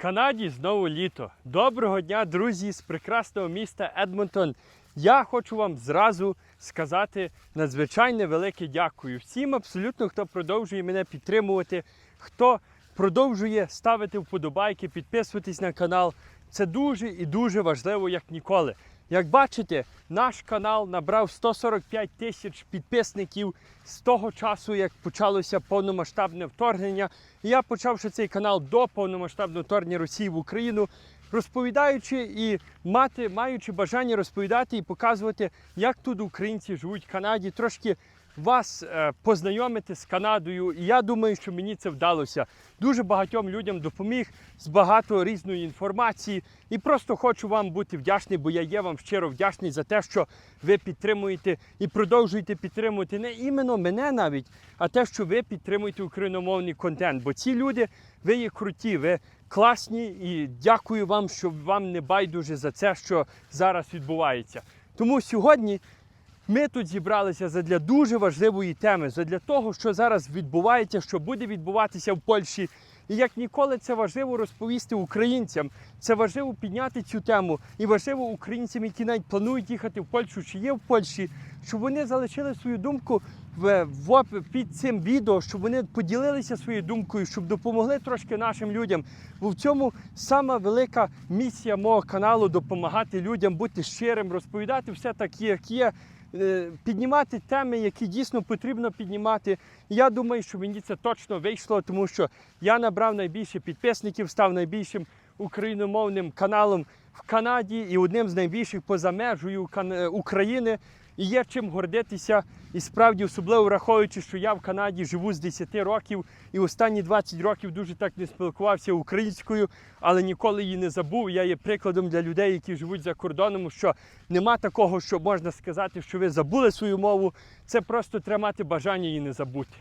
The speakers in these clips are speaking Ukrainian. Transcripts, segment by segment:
Канаді знову літо. Доброго дня, друзі, з прекрасного міста Едмонтон. Я хочу вам зразу сказати надзвичайне велике дякую всім, абсолютно, хто продовжує мене підтримувати, хто продовжує ставити вподобайки, підписуватись на канал. Це дуже і дуже важливо, як ніколи. Як бачите, наш канал набрав 145 тисяч підписників з того часу, як почалося повномасштабне вторгнення. І я почавши цей канал до повномасштабного вторгнення Росії в Україну, розповідаючи і мати, маючи бажання розповідати і показувати, як тут українці живуть в Канаді, трошки вас е, познайомити з Канадою. І я думаю, що мені це вдалося. Дуже багатьом людям допоміг з багато різної інформації. І просто хочу вам бути вдячний, бо я є вам щиро вдячний за те, що ви підтримуєте і продовжуєте підтримувати не іменно мене навіть, а те, що ви підтримуєте україномовний контент. Бо ці люди, ви є круті, ви класні і дякую вам, що вам не байдуже за це, що зараз відбувається. Тому сьогодні. Ми тут зібралися задля дуже важливої теми, задля того, що зараз відбувається, що буде відбуватися в Польщі. І як ніколи це важливо розповісти українцям. Це важливо підняти цю тему. І важливо українцям, які навіть планують їхати в Польщу чи є в Польщі, щоб вони залишили свою думку в, в під цим відео, щоб вони поділилися своєю думкою, щоб допомогли трошки нашим людям. Бо в цьому сама велика місія мого каналу допомагати людям бути щирим, розповідати все так, як є піднімати теми, які дійсно потрібно піднімати. Я думаю, що мені це точно вийшло, тому що я набрав найбільше підписників, став найбільшим україномовним каналом в Канаді і одним з найбільших поза межею е, України. І є чим гордитися, і справді, особливо враховуючи, що я в Канаді живу з 10 років і останні 20 років дуже так не спілкувався українською, але ніколи її не забув. Я є прикладом для людей, які живуть за кордоном, що нема такого, що можна сказати, що ви забули свою мову. Це просто треба мати бажання її не забути.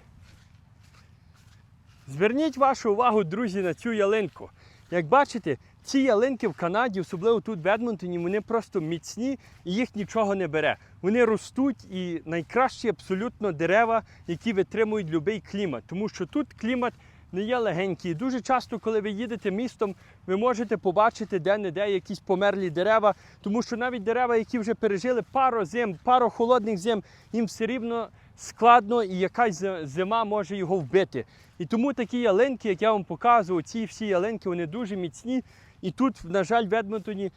Зверніть вашу увагу, друзі, на цю ялинку. Як бачите, ці ялинки в Канаді, особливо тут в Едмонтоні, вони просто міцні і їх нічого не бере. Вони ростуть і найкращі абсолютно дерева, які витримують будь-який клімат. Тому що тут клімат не є легенький. Дуже часто, коли ви їдете містом, ви можете побачити де-не-де якісь померлі дерева, тому що навіть дерева, які вже пережили пару зим, пару холодних зим, їм все рівно складно і якась зима може його вбити. І тому такі ялинки, як я вам показував, ці всі ялинки, вони дуже міцні. І тут, на жаль, в Едмонтоні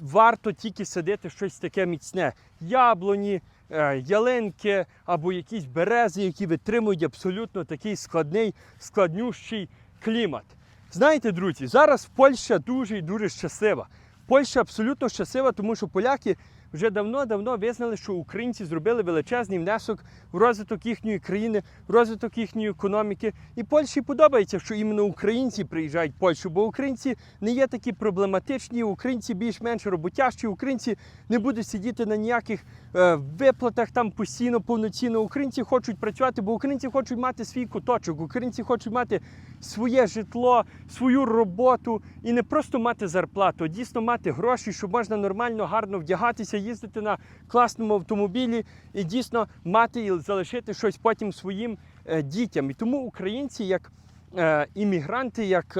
варто тільки садити щось таке міцне. Яблуні, е, ялинки або якісь берези, які витримують абсолютно такий складний, складнющий клімат. Знаєте, друзі, зараз Польща дуже і дуже щаслива. Польща абсолютно щаслива, тому що поляки вже давно-давно визнали, що українці зробили величезний внесок в розвиток їхньої країни, в розвиток їхньої економіки. І Польщі подобається, що іменно українці приїжджають в Польщу, бо українці не є такі проблематичні, українці більш-менш роботящі, українці не будуть сидіти на ніяких е, виплатах там постійно, повноцінно. Українці хочуть працювати, бо українці хочуть мати свій куточок, українці хочуть мати своє житло, свою роботу і не просто мати зарплату, а дійсно мати гроші, щоб можна нормально, гарно вдягатися, їздити на класному автомобілі і дійсно мати і залишити щось потім своїм е, дітям. І тому українці, як е, іммігранти, як,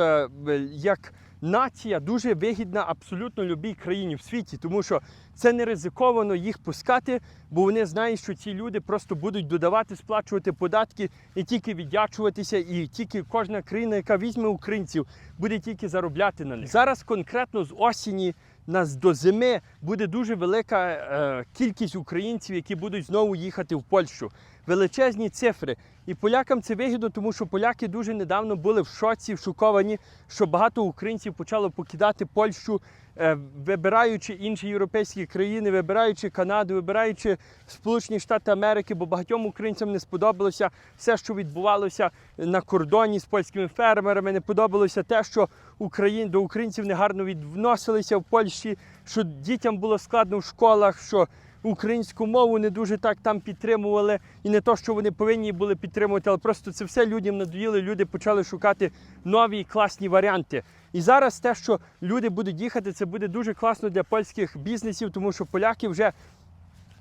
як нація, дуже вигідна абсолютно любій країні в світі, тому що це не ризиковано їх пускати, бо вони знають, що ці люди просто будуть додавати, сплачувати податки і тільки віддячуватися, і тільки кожна країна, яка візьме українців, буде тільки заробляти на них. Зараз конкретно з осені. Нас до зими буде дуже велика е, кількість українців, які будуть знову їхати в Польщу. Величезні цифри. І полякам це вигідно, тому що поляки дуже недавно були в шоці, шоковані, що багато українців почало покидати Польщу, е, вибираючи інші європейські країни, вибираючи Канаду, вибираючи Сполучені Штати Америки, бо багатьом українцям не сподобалося все, що відбувалося на кордоні з польськими фермерами. Не подобалося те, що Україн, до українців негарно відносилися в Польщі, що дітям було складно в школах. що Українську мову не дуже так там підтримували, і не то, що вони повинні були підтримувати, але просто це все людям надоїло. Люди почали шукати нові класні варіанти. І зараз те, що люди будуть їхати, це буде дуже класно для польських бізнесів, тому що поляки вже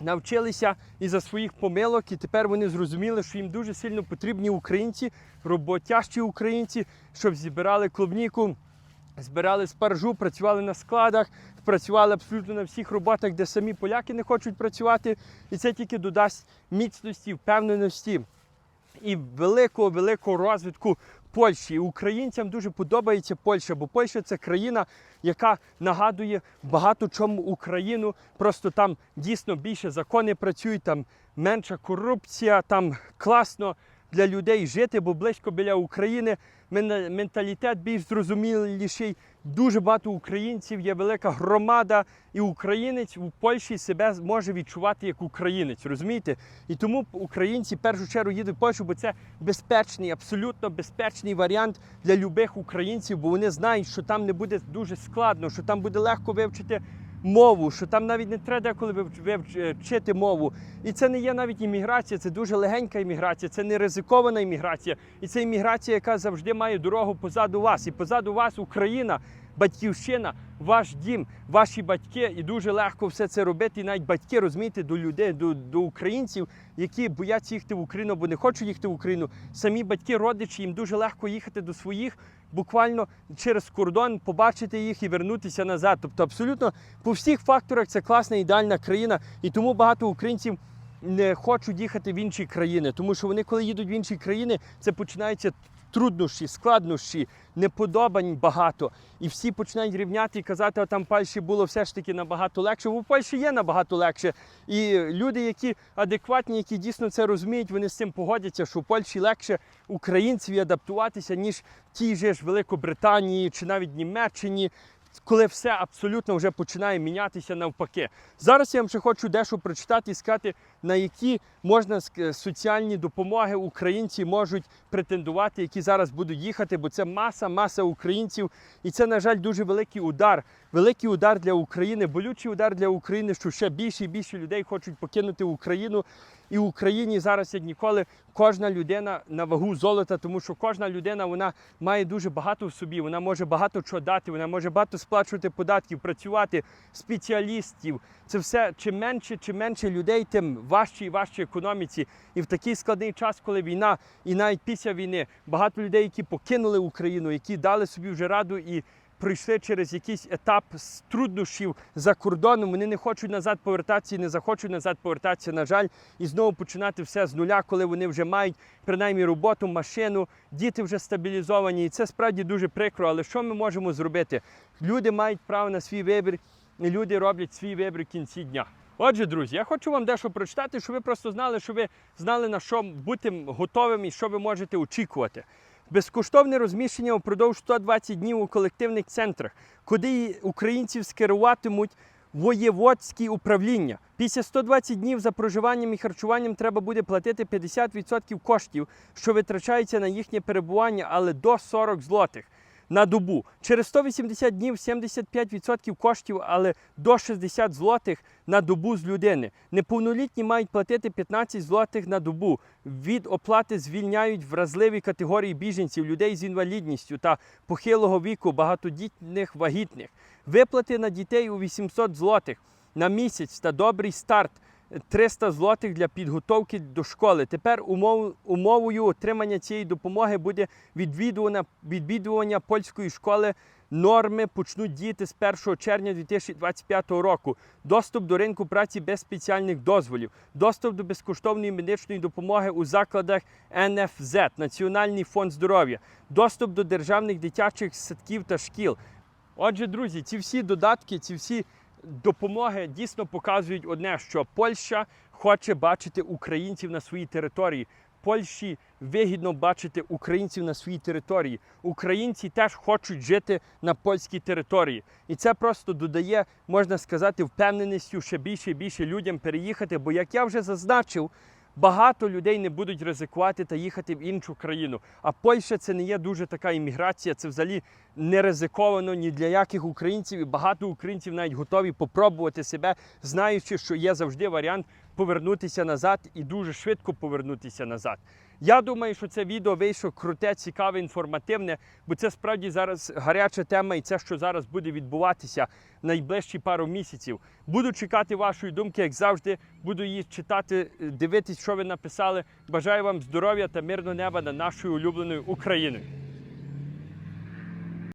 навчилися із-за своїх помилок, і тепер вони зрозуміли, що їм дуже сильно потрібні українці, роботящі українці, щоб зібрали клубніку. Збирали спаржу, працювали на складах, працювали абсолютно на всіх роботах, де самі поляки не хочуть працювати. І це тільки додасть міцності, впевненості і великого великого розвитку Польщі. Українцям дуже подобається Польща, бо Польща це країна, яка нагадує багато чому Україну. Просто там дійсно більше закони працюють, там менша корупція, там класно для людей жити, бо близько біля України мен- менталітет більш зрозуміліший. Дуже багато українців, є велика громада, і українець у Польщі себе може відчувати як українець, розумієте? І тому українці в першу чергу їдуть в Польщу, бо це безпечний, абсолютно безпечний варіант для любих українців, бо вони знають, що там не буде дуже складно, що там буде легко вивчити мову, що там навіть не треба деколи вивч- вивч- вчити мову. І це не є навіть імміграція, це дуже легенька імміграція, це не ризикована імміграція. І це імміграція, яка завжди має дорогу позаду вас. І позаду вас Україна, батьківщина, ваш дім, ваші батьки. І дуже легко все це робити. Навіть батьки розумієте, до людей, до, до українців, які бояться їхати в Україну або не хочуть їхати в Україну. Самі батьки, родичі, їм дуже легко їхати до своїх, буквально через кордон, побачити їх і вернутися назад. Тобто, абсолютно по всіх факторах це класна ідеальна країна, і тому багато українців. Не хочуть їхати в інші країни, тому що вони, коли їдуть в інші країни, це починаються труднощі, складнощі, неподобань багато. І всі починають рівняти і казати, а там в Польщі було все ж таки набагато легше. Бо в Польщі є набагато легше. І люди, які адекватні, які дійсно це розуміють, вони з цим погодяться, що в Польщі легше українцеві адаптуватися, ніж в тій же ж Великобританії чи навіть Німеччині. Коли все абсолютно вже починає мінятися навпаки. Зараз я вам ще хочу дещо прочитати і сказати, на які можна соціальні допомоги українці можуть претендувати, які зараз будуть їхати, бо це маса, маса українців. І це, на жаль, дуже великий удар. Великий удар для України, болючий удар для України, що ще більше і більше людей хочуть покинути Україну. І в Україні зараз, як ніколи, кожна людина на вагу золота, тому що кожна людина вона має дуже багато в собі, вона може багато чого дати, вона може багато сплачувати податків, працювати, спеціалістів. Це все чим менше, чим менше людей, тим важче і важче економіці. І в такий складний час, коли війна, і навіть після війни, багато людей, які покинули Україну, які дали собі вже раду і пройшли через якийсь етап з труднощів за кордоном. Вони не хочуть назад повертатися і не захочуть назад повертатися, на жаль, і знову починати все з нуля, коли вони вже мають принаймні роботу, машину, діти вже стабілізовані. І це справді дуже прикро. Але що ми можемо зробити? Люди мають право на свій вибір, і люди роблять свій вибір в кінці дня. Отже, друзі, я хочу вам дещо прочитати, щоб ви просто знали, щоб ви знали на що бути готовим і що ви можете очікувати. Безкоштовне розміщення упродовж 120 днів у колективних центрах, куди українців скеруватимуть воєводські управління. Після 120 днів за проживанням і харчуванням треба буде платити 50% коштів, що витрачаються на їхнє перебування, але до 40 злотих на добу. Через 180 днів 75% коштів, але до 60 злотих на добу з людини. Неповнолітні мають платити 15 злотих на добу. Від оплати звільняють вразливі категорії біженців, людей з інвалідністю та похилого віку, багатодітних вагітних. Виплати на дітей у 800 злотих на місяць та добрий старт 300 злотих для підготовки до школи. Тепер умов, умовою отримання цієї допомоги буде відвідування, відвідування польської школи. Норми почнуть діяти з 1 червня 2025 року. Доступ до ринку праці без спеціальних дозволів, доступ до безкоштовної медичної допомоги у закладах НФЗ, Національний фонд здоров'я, доступ до державних дитячих садків та шкіл. Отже, друзі, ці всі додатки, ці всі допомоги дійсно показують одне, що Польща хоче бачити українців на своїй території. Польщі вигідно бачити українців на своїй території. Українці теж хочуть жити на польській території. І це просто додає, можна сказати, впевненістю ще більше і більше людям переїхати. Бо, як я вже зазначив, багато людей не будуть ризикувати та їхати в іншу країну. А Польща це не є дуже така імміграція, це взагалі не ризиковано ні для яких українців. І багато українців навіть готові попробувати себе, знаючи, що є завжди варіант повернутися назад і дуже швидко повернутися назад. Я думаю, що це відео вийшло круте, цікаве, інформативне, бо це справді зараз гаряча тема, і це, що зараз буде відбуватися найближчі пару місяців. Буду чекати вашої думки, як завжди. Буду її читати, дивитись, що ви написали. Бажаю вам здоров'я та мирного неба над нашою улюбленою Україною.